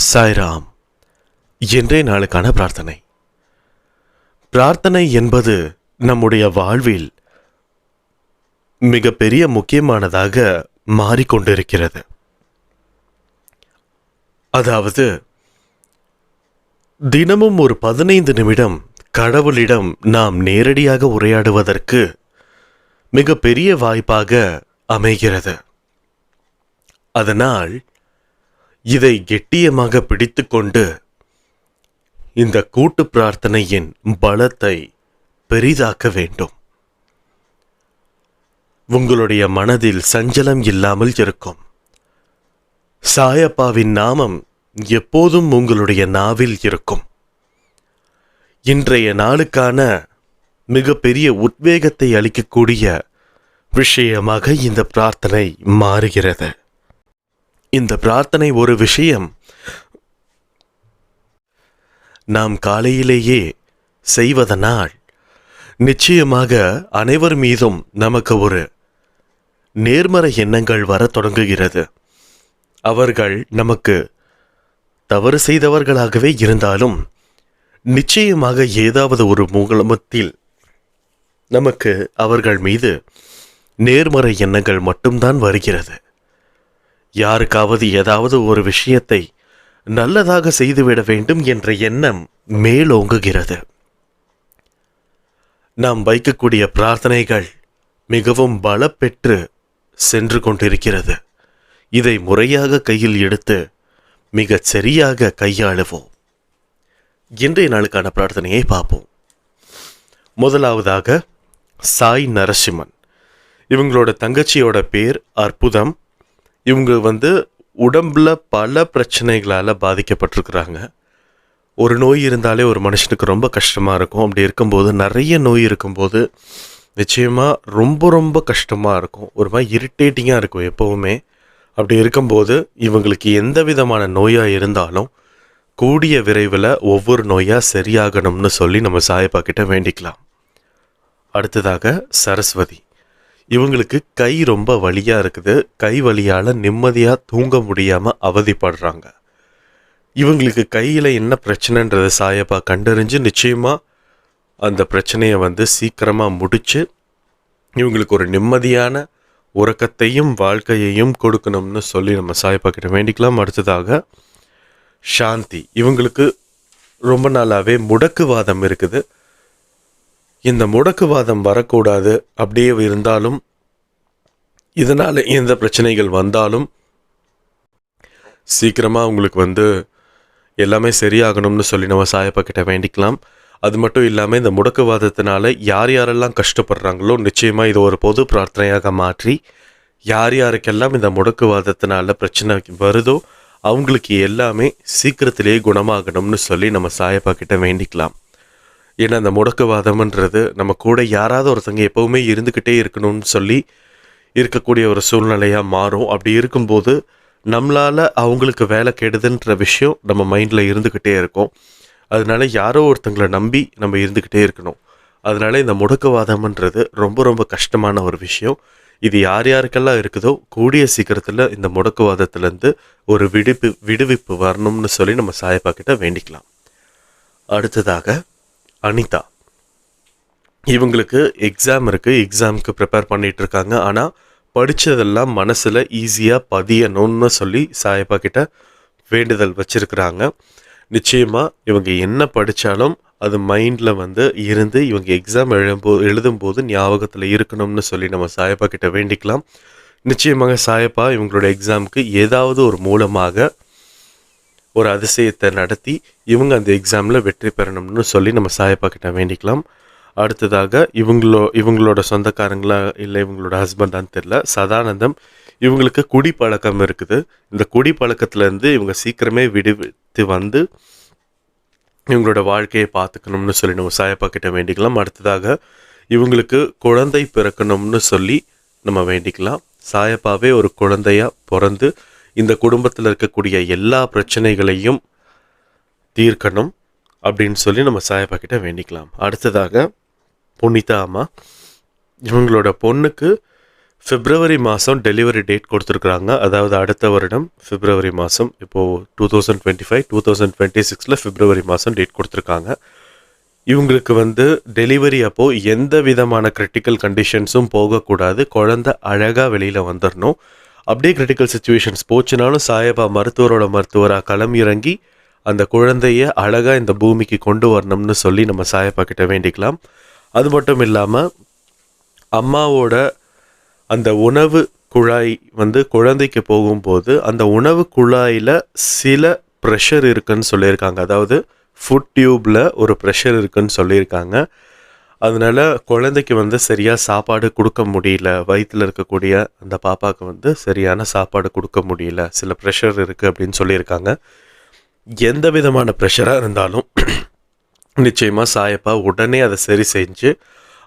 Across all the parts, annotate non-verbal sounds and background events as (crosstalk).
சாய்ராம் என்றே நாளுக்கான பிரார்த்தனை. பிரார்த்தனை என்பது நம்முடைய வாழ்வில் மிகப்பெரிய முக்கியமானதாக மாறிக்கொண்டிருக்கிறது. அதாவது தினமும் ஒரு பதினைந்து நிமிடம் கடவுளிடம் நாம் நேரடியாக உரையாடுவதற்கு மிகப்பெரிய வாய்ப்பாக அமைகிறது. அதனால் இதை கெட்டியமாக பிடித்துக்கொண்டு இந்த கூட்டு பிரார்த்தனையின் பலத்தை பெரிதாக்க வேண்டும். உங்களுடைய மனதில் சஞ்சலம் இல்லாமல் இருக்கும். சாயப்பாவின் நாமம் எப்போதும் உங்களுடைய நாவில் இருக்கும். இன்றைய நாளுக்கான மிகப்பெரிய உத்வேகத்தை அளிக்கக்கூடிய விஷயமாக இந்த பிரார்த்தனை மாறுகிறது. இந்த பிரார்த்தனை ஒரு விஷயம். நாம் காலையிலேயே செய்வதனால் நிச்சயமாக அனைவர் மீதும் நமக்கு ஒரு நேர்மறை எண்ணங்கள் வரத் தொடங்குகிறது. அவர்கள் நமக்கு தவறு செய்தவர்களாகவே இருந்தாலும் நிச்சயமாக ஏதாவது ஒரு மூலமத்தில் நமக்கு அவர்கள் மீது நேர்மறை எண்ணங்கள் மட்டும்தான் வருகிறது. யாருக்காவது ஏதாவது ஒரு விஷயத்தை நல்லதாக செய்துவிட வேண்டும் என்ற எண்ணம் மேலோங்குகிறது. நாம் வைக்கக்கூடிய பிரார்த்தனைகள் மிகவும் பலப்பெற்று சென்று கொண்டிருக்கிறது. இதை முறையாக கையில் எடுத்து மிகச் சரியாக கையாளுவோம். இன்றைய நாளுக்கான பிரார்த்தனையை பார்ப்போம். முதலாவதாக சாய் நரசிம்மன். இவங்களோட தங்கச்சியோட பேர் அற்புதம். இவங்க வந்து உடம்புல பல பிரச்சனைகளால் பாதிக்கப்பட்டிருக்கிறாங்க. ஒரு நோய் இருந்தாலே ஒரு மனுஷனுக்கு ரொம்ப கஷ்டமாக இருக்கும். அப்படி இருக்கும்போது நிறைய நோய் இருக்கும்போது நிச்சயமாக ரொம்ப ரொம்ப கஷ்டமாக இருக்கும். ஒரு மாதிரி இரிட்டேட்டிங்காக இருக்கும் எப்போவுமே. அப்படி இருக்கும்போது இவங்களுக்கு எந்த விதமான நோயாக இருந்தாலும் கூடிய விரைவில் ஒவ்வொரு நோயாக சரியாகணும்னு சொல்லி நம்ம சாயப்பா கிட்ட வேண்டிக்கலாம். அடுத்ததாக சரஸ்வதி. இவங்களுக்கு கை ரொம்ப வலியாக இருக்குது. கை வலியால் நிம்மதியாக தூங்க முடியாமல் அவதிப்படுறாங்க. இவங்களுக்கு கையில் என்ன பிரச்சனைன்றதை சாயப்பா கண்டறிஞ்சு நிச்சயமாக அந்த பிரச்சனையை வந்து சீக்கிரமாக முடித்து இவங்களுக்கு ஒரு நிம்மதியான உறக்கத்தையும் வாழ்க்கையையும் கொடுக்கணும்னு சொல்லி நம்ம சாயப்பா கிட்ட வேண்டிக்கலாம். அடுத்ததாக சாந்தி. இவங்களுக்கு ரொம்ப நாளாகவே முடக்குவாதம் இருக்குது. இந்த முடக்குவாதம் வரக்கூடாது. அப்படியே இருந்தாலும் இதனால் எந்த பிரச்சனைகள் வந்தாலும் சீக்கிரமாக உங்களுக்கு வந்து எல்லாமே சரியாகணும்னு சொல்லி நம்ம சாயப்பக்கிட்ட வேண்டிக்கலாம். அது மட்டும் இல்லாமல் இந்த முடக்குவாதத்தினால யார் யாரெல்லாம் கஷ்டப்படுறாங்களோ நிச்சயமாக இது ஒரு பொது பிரார்த்தனையாக மாற்றி யார் யாருக்கெல்லாம் இந்த முடக்குவாதத்தினால பிரச்சனை வருதோ அவங்களுக்கு எல்லாமே சீக்கிரத்திலேயே குணமாகணும்னு சொல்லி நம்ம சாயப்பா கிட்ட வேண்டிக்கலாம். ஏன்னா அந்த முடக்குவாதம்ன்றது நம்ம கூட யாராவது ஒருத்தங்க எப்போவுமே இருந்துக்கிட்டே இருக்கணும்னு சொல்லி இருக்கக்கூடிய ஒரு சூழ்நிலையாக மாறும். அப்படி இருக்கும்போது நம்மளால் அவங்களுக்கு வேலை கெடுதுன்ற விஷயம் நம்ம மைண்டில் இருந்துக்கிட்டே இருக்கும். அதனால யாரோ ஒருத்தங்களை நம்பி நம்ம இருந்துக்கிட்டே இருக்கணும். அதனால இந்த முடக்குவாதம்ன்றது ரொம்ப ரொம்ப கஷ்டமான ஒரு விஷயம். இது யார் யாருக்கெல்லாம் இருக்குதோ கூடிய சீக்கிரத்தில் இந்த முடக்குவாதத்துலேருந்து ஒரு விடுப்பு விடுவிப்பு வரணும்னு சொல்லி நம்ம சாயப்பா கிட்ட வேண்டிக்கலாம். அடுத்ததாக அனிதா. இவங்களுக்கு எக்ஸாம் இருக்குது எக்ஸாமுக்கு ப்ரிப்பேர் பண்ணிகிட்டு இருக்காங்க ஆனால் படித்ததெல்லாம் மனசில் ஈஸியாக பதியணும்னு சொல்லி சாயப்பா கிட்ட வேண்டுதல் வச்சுருக்குறாங்க. நிச்சயமாக இவங்க என்ன படித்தாலும் அது மைண்டில் வந்து இருந்து இவங்க எக்ஸாம் எழுதும்போ எழுதும்போது ஞாபகத்தில் இருக்கணும்னு சொல்லி நம்ம சாயப்பா கிட்ட வேண்டிக்கலாம். நிச்சயமாக சாயப்பா இவங்களோட எக்ஸாமுக்கு ஏதாவது ஒரு மூலமாக ஒரு அதிசயத்தை நடத்தி இவங்க அந்த எக்ஸாமில் வெற்றி பெறணும்னு சொல்லி நம்ம சாயப்பா கிட்ட வேண்டிக்கலாம். அடுத்ததாக இவங்களோ இவங்களோட சொந்தக்காரங்களா இல்லை இவங்களோட ஹஸ்பண்டான்னு தெரில சதானந்தம் இவங்களுக்கு குடி பழக்கம் இருக்குது. இந்த குடி பழக்கத்துலேருந்து இவங்க சீக்கிரமே விடுவித்து வந்து இவங்களோட வாழ்க்கையை பார்த்துக்கணும்னு சொல்லி நம்ம சாயப்பா கிட்ட வேண்டிக்கலாம். அடுத்ததாக இவங்களுக்கு குழந்தை பிறக்கணும்னு சொல்லி நம்ம வேண்டிக்கலாம். சாயப்பாவே ஒரு குழந்தையாக பிறந்து இந்த குடும்பத்தில் இருக்கக்கூடிய எல்லா பிரச்சனைகளையும் தீர்க்கணும் அப்படின்னு சொல்லி நம்ம சாயப்பா கிட்ட வேண்டிக்கலாம். அடுத்ததாக புனிதா அம்மா இவங்களோட பொண்ணுக்கு பிப்ரவரி மாதம் டெலிவரி டேட் கொடுத்துருக்குறாங்க. அதாவது அடுத்த வருடம் பிப்ரவரி மாதம் இப்போது two thousand twenty five two thousand twenty சிக்ஸில் பிப்ரவரி மாதம் டேட் கொடுத்துருக்காங்க. இவங்களுக்கு வந்து டெலிவரி அப்போது எந்த விதமான கிரிட்டிக்கல் கண்டிஷன்ஸும் போகக்கூடாது. குழந்தை அழகாக வெளியில் வந்துடணும் அப்படியே கிரிட்டிக்கல் சுச்சுவேஷன்ஸ் போச்சுனாலும் சாயபா மருத்துவரோட மருத்துவராக களம் இறங்கி அந்த குழந்தைய அழகாக இந்த பூமிக்கு கொண்டு வரணும்னு சொல்லி நம்ம சாயப்பா கிட்ட வேண்டிக்கலாம். அது மட்டும் இல்லாமல் அம்மாவோட அந்த உணவு குழாய் வந்து குழந்தைக்கு போகும்போது அந்த உணவு குழாயில் சில ப்ரெஷர் இருக்குன்னு சொல்லியிருக்காங்க. அதாவது ஃபுட் டியூப்பில் ஒரு ப்ரெஷர் இருக்குன்னு சொல்லியிருக்காங்க. அதனால குழந்தைக்கு வந்து சரியாக சாப்பாடு கொடுக்க முடியல. வயிற்றில் இருக்கக்கூடிய அந்த பாப்பாவுக்கு வந்து சரியான சாப்பாடு கொடுக்க முடியல. சில ப்ரெஷர் இருக்குது அப்படின்னு சொல்லியிருக்காங்க. எந்த விதமான ப்ரெஷராக இருந்தாலும் (clears throat) நிச்சயமாக சாயப்பா உடனே அதை சரி செஞ்சு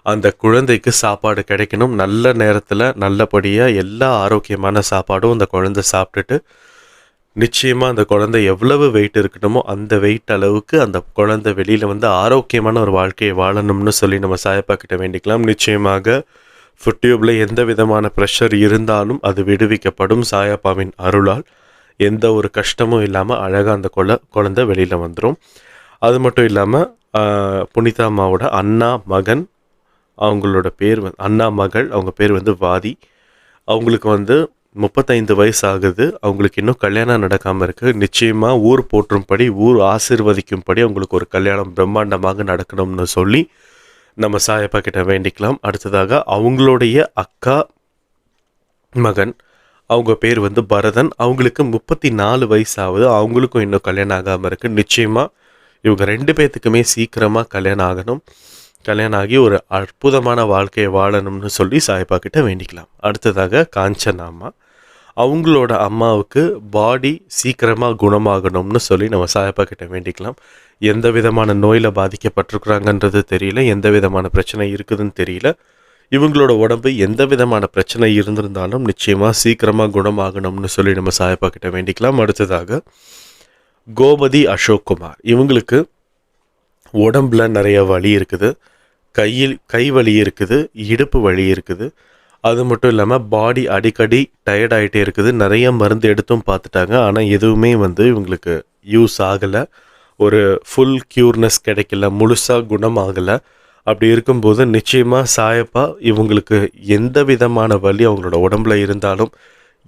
அந்த குழந்தைக்கு சாப்பாடு கிடைக்கணும். நல்ல நேரத்தில் நல்லபடியாக எல்லா ஆரோக்கியமான சாப்பாடும் அந்த குழந்தை சாப்பிட்டுட்டு நிச்சயமாக அந்த குழந்தை எவ்வளவு வெயிட் இருக்கணுமோ அந்த வெயிட் அளவுக்கு அந்த குழந்தை வெளியில் வந்து ஆரோக்கியமான ஒரு வாழ்க்கையை வாழணும்னு சொல்லி நம்ம சாயப்பா கிட்ட வேண்டிக்கலாம். நிச்சயமாக ஃபுட் டியூப்பில் எந்த விதமான ப்ரெஷர் இருந்தாலும் அது விடுவிக்கப்படும் சாயப்பாவின் அருளால். எந்த ஒரு கஷ்டமும் இல்லாமல் அழகாக அந்த குழ குழந்தை வெளியில் வந்துடும் அது மட்டும் இல்லாமல் புனிதா அம்மாவோட அண்ணா மகன் அவங்களோட பேர் வந்து அண்ணா மகள் அவங்க பேர் வந்து வாதி. அவங்களுக்கு வந்து முப்பத்தைந்து வயசு ஆகுது அவங்களுக்கு இன்னும் கல்யாணம் நடக்காமல் இருக்குது நிச்சயமாக ஊர் போற்றும்படி ஊர் ஆசிர்வதிக்கும்படி அவங்களுக்கு ஒரு கல்யாணம் பிரம்மாண்டமாக நடக்கணும்னு சொல்லி நம்ம சாயப்பா கிட்ட வேண்டிக்கலாம். அடுத்ததாக அவங்களுடைய அக்கா மகன். அவங்க பேர் வந்து பரதன். அவங்களுக்கு முப்பத்தி நாலு வயசு ஆகுது அவங்களுக்கும் இன்னும் கல்யாணம் ஆகாமல் இருக்குது நிச்சயமாக இவங்க ரெண்டு பேர்த்துக்குமே சீக்கிரமாக கல்யாணம் ஆகணும். கல்யாணம் ஆகி ஒரு அற்புதமான வாழ்க்கையை வாழணும்னு சொல்லி சாய்பா கிட்ட வேண்டிக்கலாம். அடுத்ததாக காஞ்சனாமா. அவங்களோட அம்மாவுக்கு பாடி சீக்கிரமாக குணமாகணும்னு சொல்லி நம்ம சாயப்பா கிட்ட வேண்டிக்கலாம். எந்த விதமான நோயில் பாதிக்கப்பட்டிருக்கிறாங்கன்றது தெரியல எந்த விதமான பிரச்சனை இருக்குதுன்னு தெரியல. இவங்களோட உடம்பு எந்த விதமான பிரச்சனை இருந்திருந்தாலும் நிச்சயமாக சீக்கிரமாக குணமாகணும்னு சொல்லி நம்ம சாயப்பா கிட்ட வேண்டிக்கலாம். அடுத்ததாக கோபதி அசோக் குமார். இவங்களுக்கு உடம்புல நிறைய வலி இருக்குது. கையில் கை வலி இருக்குது இடுப்பு வலி இருக்குது. அது மட்டும் இல்லாமல் பாடி அடிக்கடி டயர்ட் ஆகிட்டே இருக்குது. நிறைய மருந்து எடுத்தும் பார்த்துட்டாங்க. ஆனால் எதுவுமே வந்து இவங்களுக்கு யூஸ் ஆகலை. ஒரு ஃபுல் க்யூர்னஸ் கிடைக்கல. முழுசாக குணமாகலை அப்படி இருக்கும்போது நிச்சயமாக சாயப்பா இவங்களுக்கு எந்த விதமான வலி அவங்களோட உடம்புல இருந்தாலும்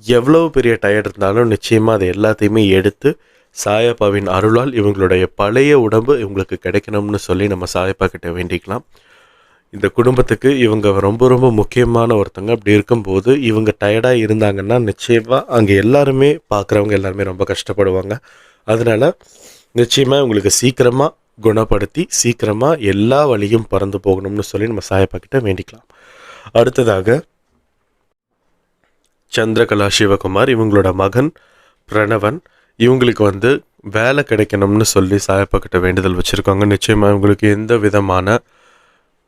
எவ்வளவு பெரிய டயர்ட் இருந்தாலும் நிச்சயமாக அதை எல்லாத்தையுமே எடுத்து சாயப்பாவின் அருளால் இவங்களுடைய பழைய உடம்பு இவங்களுக்கு கிடைக்கணும்னு சொல்லி நம்ம சாயப்பா கிட்ட வேண்டிக்கலாம். இந்த குடும்பத்துக்கு இவங்க ரொம்ப ரொம்ப முக்கியமான ஒருத்தங்க. அப்படி இருக்கும்போது இவங்க டயர்டாக இருந்தாங்கன்னா நிச்சயமாக அங்கே எல்லாருமே பார்க்குறவங்க எல்லாருமே ரொம்ப கஷ்டப்படுவாங்க. அதனால் நிச்சயமாக இவங்களுக்கு சீக்கிரமாக குணப்படுத்தி சீக்கிரமாக எல்லா வழியும் பறந்து போகணும்னு சொல்லி நம்ம சாயப்பா கிட்ட வேண்டிக்கலாம். அடுத்ததாக சந்திரகலா சிவகுமார் இவங்களோட மகன் பிரணவன் இவங்களுக்கு வந்து வேலை கிடைக்கணும்னு சொல்லி சாயப்பா கிட்ட வேண்டுதல் வச்சுருக்காங்க. நிச்சயமாக இவங்களுக்கு எந்த விதமான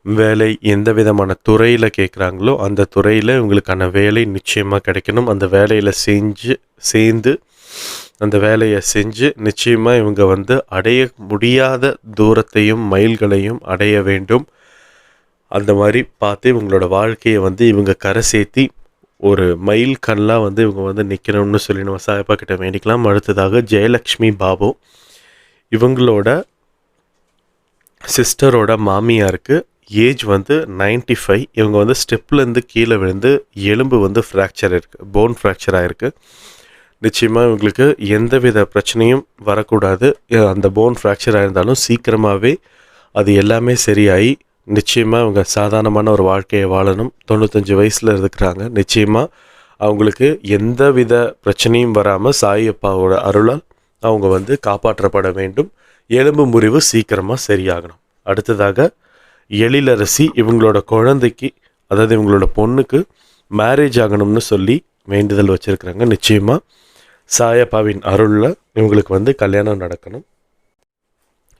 வேலை எந்த விதமான துறையில் கேட்குறாங்களோ அந்த துறையில் இவங்களுக்கான வேலை நிச்சயமாக கிடைக்கணும். அந்த வேலையில் செஞ்சு சேர்ந்து அந்த வேலையை செஞ்சு நிச்சயமாக இவங்க வந்து அடைய முடியாத தூரத்தையும் மைல்களையும் அடைய வேண்டும். அந்த மாதிரி பார்த்து இவங்களோட வாழ்க்கையை வந்து இவங்க கரை சேர்த்தி ஒரு மயில் கண்ணெலாம் வந்து இவங்க வந்து நிற்கணும்னு சொல்லி நம்ம சாயப்பா கிட்ட வேண்டிக்கலாம். அடுத்ததாக ஜெயலக்ஷ்மி பாபு. இவங்களோட சிஸ்டரோட மாமியாருக்கு ஏஜ் வந்து 95 ஃபைவ். இவங்க வந்து ஸ்டெப்லேருந்து கீழே விழுந்து எலும்பு வந்து ஃப்ராக்சர் இருக்குது போன் ஃப்ராக்சர் ஆகிருக்கு நிச்சயமாக இவங்களுக்கு எந்தவித பிரச்சனையும் வரக்கூடாது. அந்த போன் ஃப்ராக்சர் ஆயிருந்தாலும் சீக்கிரமாகவே அது எல்லாமே சரியாகி நிச்சயமாக அவங்க சாதாரணமான ஒரு வாழ்க்கையை வாழணும். தொண்ணூத்தஞ்சு வயசில் இருக்கிறாங்க நிச்சயமாக அவங்களுக்கு எந்தவித பிரச்சனையும் வராமல் சாயப்பாவோட அருளால் அவங்க வந்து காப்பாற்றப்பட வேண்டும். எலும்பு முறிவு சீக்கிரமாக சரியாகணும். அடுத்ததாக எழிலரசி இவங்களோட குழந்தைக்கு அதாவது இவங்களோட பொண்ணுக்கு மேரேஜ் ஆகணும்னு சொல்லி வேண்டுதல் வச்சுருக்கிறாங்க. நிச்சயமாக சாயப்பாவின் அருளில் இவங்களுக்கு வந்து கல்யாணம் நடக்கணும்.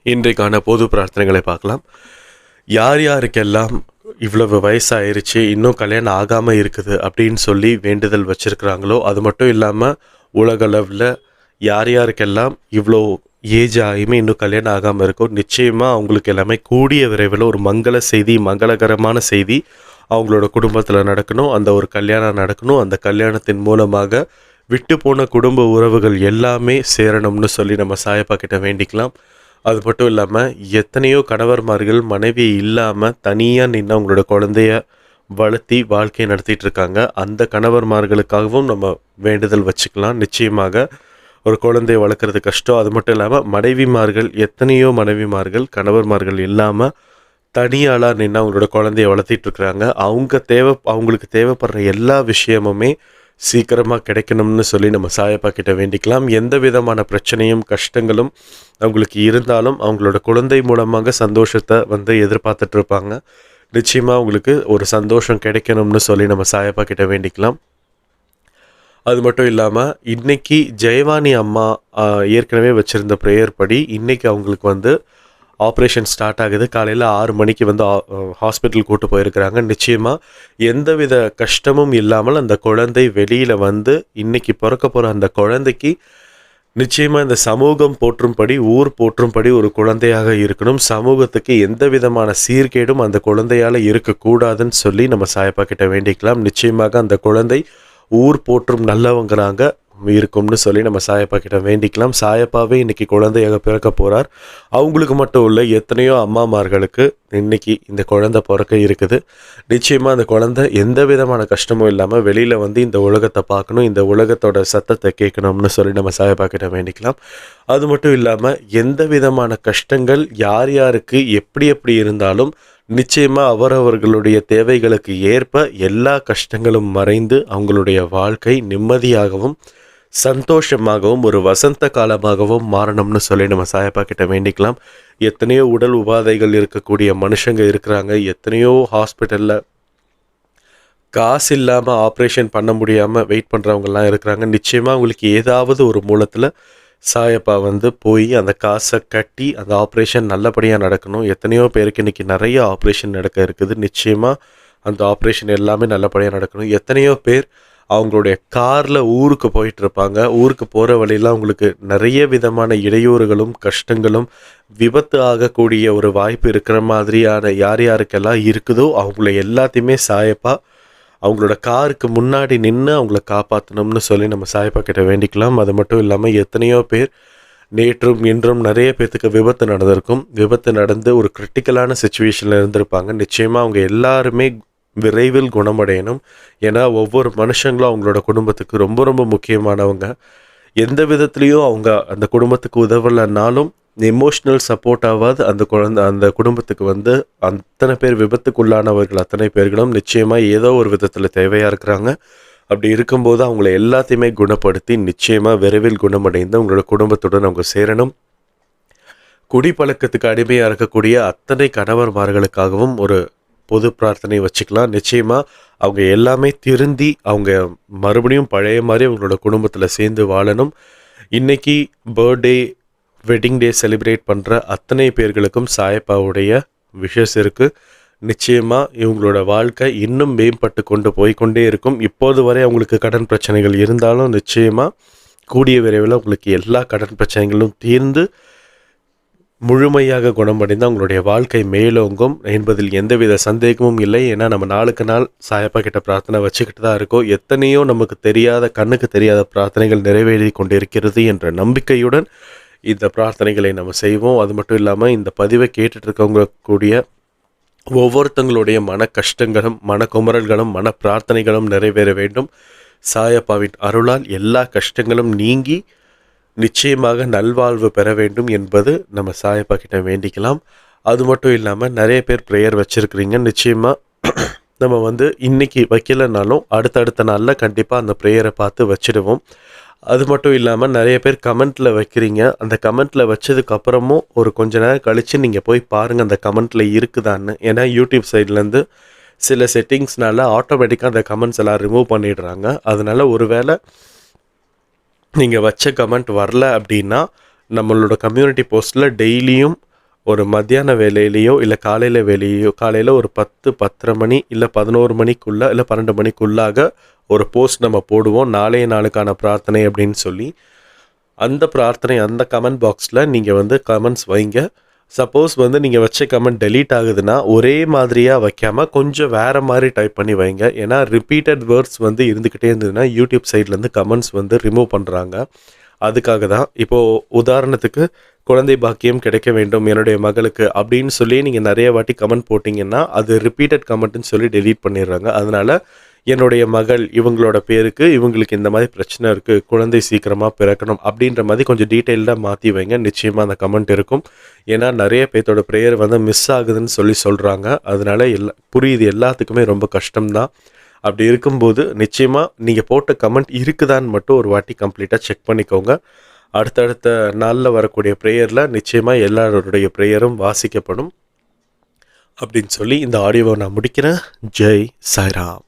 இன்றைக்கான பொது பிரார்த்தனைகளை பார்க்கலாம். யார் யாருக்கெல்லாம் இவ்வளவு வயசாயிருச்சு இன்னும் கல்யாணம் ஆகாமல் இருக்குது அப்படின்னு சொல்லி வேண்டுதல் வச்சுருக்கிறாங்களோ அது மட்டும் இல்லாமல் உலகளவில் யார் யாருக்கெல்லாம் இவ்வளோ ஏஜ் ஆகியுமே இன்னும் கல்யாணம் ஆகாமல் இருக்கும். நிச்சயமாக அவங்களுக்கு எல்லாமே கூடிய விரைவில் ஒரு மங்கள செய்தி மங்களகரமான செய்தி அவங்களோட குடும்பத்தில் நடக்கணும். அந்த ஒரு கல்யாணம் நடக்கணும். அந்த கல்யாணத்தின் மூலமாக விட்டு போன குடும்ப உறவுகள் எல்லாமே சேரணும்னு சொல்லி நம்ம சாயப்பா கிட்ட வேண்டிக்கலாம். அது மட்டும் இல்லாமல் எத்தனையோ கணவர்மார்கள் மனைவி இல்லாமல் தனியாக நின்று அவங்களோட குழந்தைய வளர்த்தி வாழ்க்கையை நடத்திட்டு இருக்காங்க. அந்த கணவர்மார்களுக்காகவும் நம்ம வேண்டுதல் வச்சுக்கலாம். நிச்சயமாக ஒரு குழந்தைய வளர்க்குறது கஷ்டம். அது மட்டும் இல்லாமல் மனைவிமார்கள் எத்தனையோ மனைவிமார்கள் கணவர்மார்கள் இல்லாமல் தனியாளாக நின்று அவங்களோட குழந்தைய வளர்த்திட்டு இருக்கிறாங்க. அவங்க தேவை அவங்களுக்கு தேவைப்படுற எல்லா விஷயமுமே சீக்கிரமாக கிடைக்கணும்னு சொல்லி நம்ம சாயப்பா கிட்ட வேண்டிக்கலாம். எந்த விதமான பிரச்சனையும் கஷ்டங்களும் அவங்களுக்கு இருந்தாலும் அவங்களோட குழந்தை மூலமாக சந்தோஷத்தை வந்து எதிர்பார்த்துட்ருப்பாங்க நிச்சயமாக அவங்களுக்கு ஒரு சந்தோஷம் கிடைக்கணும்னு சொல்லி நம்ம சாயப்பா கிட்ட வேண்டிக்கலாம். அது மட்டும் இல்லாமல் இன்னைக்கு ஜெயவாணி அம்மா ஏற்கனவே வச்சுருந்த ப்ரேயர் படி இன்னைக்கு அவங்களுக்கு வந்து ஆப்ரேஷன் ஸ்டார்ட் ஆகுது. காலையில் ஆறு மணிக்கு வந்து ஹாஸ்பிட்டல் கூட்டு போயிருக்கிறாங்க. நிச்சயமாக எந்தவித கஷ்டமும் இல்லாமல் அந்த குழந்தை வெளியில் வந்து இன்னைக்கு பிறக்க போகிற அந்த குழந்தைக்கு நிச்சயமாக இந்த சமூகம் போற்றும்படி ஊர் போற்றும்படி ஒரு குழந்தையாக இருக்கணும். சமூகத்துக்கு எந்த விதமான சீர்கேடும் அந்த குழந்தையால் இருக்கக்கூடாதுன்னு சொல்லி நம்ம சாயப்பா கிட்ட வேண்டிக்கலாம். நிச்சயமாக அந்த குழந்தை ஊர் போற்றும் நல்லவங்கிறாங்க இருக்கும்னு சொல்லி நம்ம சாயப்பா கிட்ட வேண்டிக்கலாம். சாயப்பாவே இன்னைக்கு குழந்தையாக பிறக்க போறார். அவங்களுக்கு மட்டும் இல்லை எத்தனையோ அம்மாமார்களுக்கு இன்னைக்கு இந்த குழந்தை பிறக்க இருக்குது. நிச்சயமாக அந்த குழந்தை எந்த விதமான கஷ்டமும் இல்லாமல் வெளியில் வந்து இந்த உலகத்தை பார்க்கணும் இந்த உலகத்தோட சத்தத்தை கேட்கணும்னு சொல்லி நம்ம சாயப்பா கிட்ட வேண்டிக்கலாம். அது மட்டும் இல்லாமல் எந்த விதமான கஷ்டங்கள் யார் யாருக்கு எப்படி எப்படி இருந்தாலும் நிச்சயமாக அவரவர்களுடைய தேவைகளுக்கு ஏற்ப எல்லா கஷ்டங்களும் மறைந்து அவங்களுடைய வாழ்க்கை நிம்மதியாகவும் சந்தோஷமாகவும் ஒரு வசந்த காலமாகவும் மாறணும்னு சொல்லி நம்ம சாயப்பா கிட்ட வேண்டிக்கலாம். எத்தனையோ உடல் உபாதைகள் இருக்கக்கூடிய மனுஷங்க இருக்கிறாங்க. எத்தனையோ ஹாஸ்பிட்டலில் காசு இல்லாமல் ஆப்ரேஷன் பண்ண முடியாமல் வெயிட் பண்ணுறவங்கலாம் இருக்கிறாங்க. நிச்சயமாக அவங்களுக்கு ஏதாவது ஒரு மூலத்தில் சாயப்பா வந்து போய் அந்த காசை கட்டி அந்த ஆப்ரேஷன் நல்லபடியாக நடக்கணும். எத்தனையோ பேருக்கு இன்றைக்கி நிறைய ஆப்ரேஷன் நடக்க இருக்குது. நிச்சயமாக அந்த ஆப்ரேஷன் எல்லாமே நல்லபடியாக நடக்கணும். எத்தனையோ பேர் அவங்களுடைய காரில் ஊருக்கு போயிட்டு இருப்பாங்க. ஊருக்கு போகிற வழியில் அவங்களுக்கு நிறைய விதமான இடையூறுகளும் கஷ்டங்களும் விபத்து ஆகக்கூடிய ஒரு வாய்ப்பு இருக்கிற மாதிரியான யார் யாருக்கெல்லாம் இருக்குதோ அவங்கள எல்லாத்தையுமே சாயப்பாக அவங்களோட காருக்கு முன்னாடி நின்று அவங்கள காப்பாற்றணும்னு சொல்லி நம்ம சாய்ப்பா கிட்ட வேண்டிக்கலாம். அது மட்டும் இல்லாமல் எத்தனையோ பேர் நேற்றும் இன்றும் நிறைய பேர்த்துக்கு விபத்து நடந்திருக்கும். விபத்து நடந்து ஒரு கிரிட்டிக்கலான சுச்சுவேஷனில் இருந்திருப்பாங்க. நிச்சயமாக அவங்க எல்லாருமே விரைவில் குணமடையணும். ஏன்னா ஒவ்வொரு மனுஷங்களும் அவங்களோட குடும்பத்துக்கு ரொம்ப ரொம்ப முக்கியமானவங்க. எந்த விதத்துலேயும் அவங்க அந்த குடும்பத்துக்கு உதவலைனாலும் எமோஷ்னல் சப்போர்ட்டாவது அந்த குழந்தை அந்த குடும்பத்துக்கு வந்து அத்தனை பேர் விபத்துக்குள்ளானவர்கள் அத்தனை பேர்களும் நிச்சயமாக ஏதோ ஒரு விதத்தில் தேவையாக இருக்கிறாங்க. அப்படி இருக்கும்போது அவங்கள எல்லாத்தையுமே குணப்படுத்தி நிச்சயமாக விரைவில் குணமடைந்து அவங்களோட குடும்பத்துடன் அவங்க சேரணும். குடிப்பழக்கத்துக்கு அடிமையாக இருக்கக்கூடிய அத்தனை கணவர்மார்களுக்காகவும் ஒரு பொது பிரார்த்தனை வச்சுக்கலாம். நிச்சயமாக அவங்க எல்லாமே திருந்தி அவங்க மறுபடியும் பழைய மாதிரி அவங்களோட குடும்பத்தில் சேர்ந்து வாழணும். இன்னைக்கு பர்த்டே வெட்டிங் டே செலிப்ரேட் பண்ணுற அத்தனை பேர்களுக்கும் சாயப்பாவுடைய விஷஸ் இருக்குது நிச்சயமாக இவங்களோட வாழ்க்கை இன்னும் மேம்பட்டு கொண்டு போய்கொண்டே இருக்கும். இப்போது வரை அவங்களுக்கு கடன் பிரச்சனைகள் இருந்தாலும் நிச்சயமாக கூடிய விரைவில் உங்களுக்கு எல்லா கடன் பிரச்சனைகளும் தீர்ந்து முழுமையாக குணமடைந்து அவங்களுடைய வாழ்க்கை மேலோங்கும் என்பதில் எந்தவித சந்தேகமும் இல்லை. ஏன்னா நம்ம நாளுக்கு நாள் சாயப்பா கிட்ட பிரார்த்தனை வச்சுக்கிட்டு தான் இருக்கோம். எத்தனையோ நமக்கு தெரியாத கண்ணுக்கு தெரியாத பிரார்த்தனைகள் நிறைவேறி கொண்டிருக்கிறது என்ற நம்பிக்கையுடன் இந்த பிரார்த்தனைகளை நம்ம செய்வோம். அது மட்டும் இல்லாமல் இந்த பதிவை கேட்டுட்ருக்கவங்க கூடிய ஒவ்வொருத்தங்களுடைய மன கஷ்டங்களும் மன குமரல்களும் மன பிரார்த்தனைகளும் நிறைவேற வேண்டும். சாயப்பாவின் அருளால் எல்லா கஷ்டங்களும் நீங்கி நிச்சயமாக நல்வாழ்வு பெற வேண்டும் என்பது நம்ம சாயப்பா கிட்ட வேண்டிக்கலாம். அது மட்டும் இல்லாமல் நிறைய பேர் ப்ரேயர் வச்சுருக்கிறீங்க. நிச்சயமாக நம்ம வந்து இன்றைக்கி வைக்கலைனாலும் அடுத்தடுத்த நாளில் கண்டிப்பாக அந்த ப்ரேயரை பார்த்து வச்சிடுவோம். அது மட்டும் இல்லாமல் நிறைய பேர் கமெண்ட்டில் வைக்கிறீங்க. அந்த கமெண்ட்டில் வச்சதுக்கப்புறமும் ஒரு கொஞ்ச நேரம் கழித்து நீங்கள் போய் பாருங்கள் அந்த கமெண்ட்டில் இருக்குதான்னு. ஏன்னா யூடியூப் சைட்லேருந்து சில செட்டிங்ஸ்னால ஆட்டோமேட்டிக்காக அந்த கமெண்ட்ஸ் எல்லாம் ரிமூவ் பண்ணிடுறாங்க. அதனால ஒருவேளை நீங்கள் வச்ச கமெண்ட் வரல அப்படின்னா நம்மளோட கம்யூனிட்டி போஸ்ட்டில் டெய்லியும் ஒரு மத்தியான வேலையிலையோ இல்லை காலையில் வேலையோ காலையில் ஒரு பத்து பத்தரை மணி இல்லை பதினோரு மணிக்குள்ளே இல்லை பன்னெண்டு மணிக்குள்ளாக ஒரு போஸ்ட் நம்ம போடுவோம் நாளைய நாளுக்கான பிரார்த்தனை அப்படின்னு சொல்லி அந்த பிரார்த்தனை அந்த கமெண்ட் பாக்ஸில் நீங்கள் வந்து கமெண்ட்ஸ் வைங்க. சப்போஸ் வந்து நீங்கள் வச்ச கமெண்ட் டெலீட் ஆகுதுன்னா ஒரே மாதிரியாக வைக்காமல் கொஞ்சம் வேறு மாதிரி டைப் பண்ணி வைங்க. ஏன்னா ரிப்பீட்டட் வேர்ட்ஸ் வந்து இருந்துக்கிட்டே இருந்ததுன்னா யூடியூப் சைட்லேருந்து கமெண்ட்ஸ் வந்து ரிமூவ் பண்ணுறாங்க அதுக்காக தான். இப்போது உதாரணத்துக்கு குழந்தை பாக்கியம் கிடைக்க வேண்டும் என்னுடைய மகளுக்கு அப்படின்னு சொல்லி நீங்கள் நிறைய வாட்டி கமெண்ட் போட்டிங்கன்னா அது ரிப்பீட்டட் கமெண்ட்னு சொல்லி டெலீட் பண்ணிடுறாங்க. அதனால் என்னுடைய மகள் இவங்களோட பேருக்கு இவங்களுக்கு இந்த மாதிரி பிரச்சனை இருக்குது குழந்தை சீக்கிரமாக பிறக்கணும் அப்படின்ற மாதிரி கொஞ்சம் டீட்டெயில்டாக மாற்றி வைங்க. நிச்சயமாக அந்த கமெண்ட் இருக்கும். ஏன்னா நிறைய பேர்த்தோட ப்ரேயர் வந்து மிஸ் ஆகுதுன்னு சொல்லி சொல்கிறாங்க அதனால எல்லா புரியுது எல்லாத்துக்குமே ரொம்ப கஷ்டம்தான். அப்படி இருக்கும்போது நிச்சயமாக நீங்கள் போட்ட கமெண்ட் இருக்குதான்னு மட்டும் ஒரு வாட்டி கம்ப்ளீட்டாக செக் பண்ணிக்கோங்க. அடுத்தடுத்த நாளில் வரக்கூடிய ப்ரேயரில் நிச்சயமாக எல்லாருடைய ப்ரேயரும் வாசிக்கப்படும். அப்படின்னு சொல்லி இந்த ஆடியோவை நான் முடிக்கிறேன். ஜெய் சாய்ராம்.